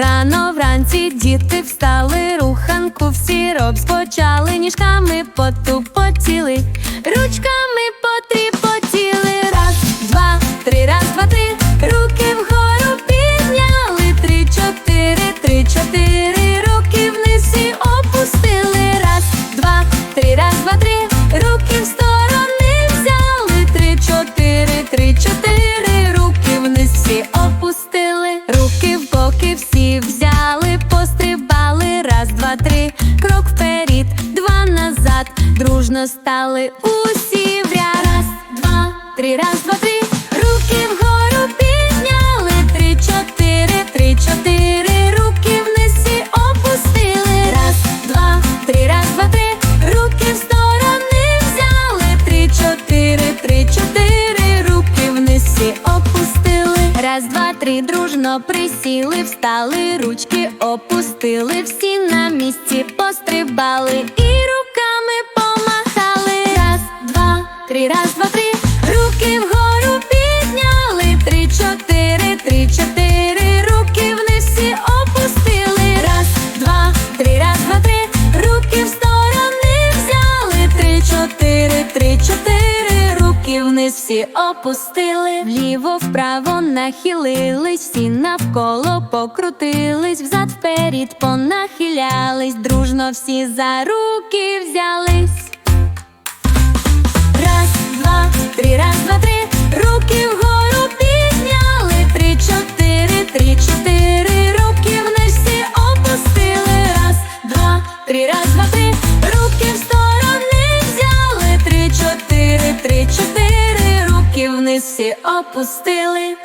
лавочці діти встали, руханку всі розпочали, ніжками потупотіли, ручками потріпотіли. Раз, два, три, раз, два, три, крок вперед, два назад, дружно стали усі в ряд. Раз, два, три, раз, два, три, руки вгору підняли, три, чотири, три, чотири, руки вниз всі опустили. Раз, два, три, раз, два, три, руки в сторони взяли, три, чотири, три, чотири, руки вниз всі опустили. Раз, два, три, дружно присіли, встали, опустили, всі на місці пострибали і руками помахали. Раз, два, три, раз, два, три, вниз всі опустили, вліво, вправо нахилились, всі навколо покрутились, взад вперед понахилялись, дружно всі за руки взялись. Раз, два, три, раз, два, три, вниз всі опустили.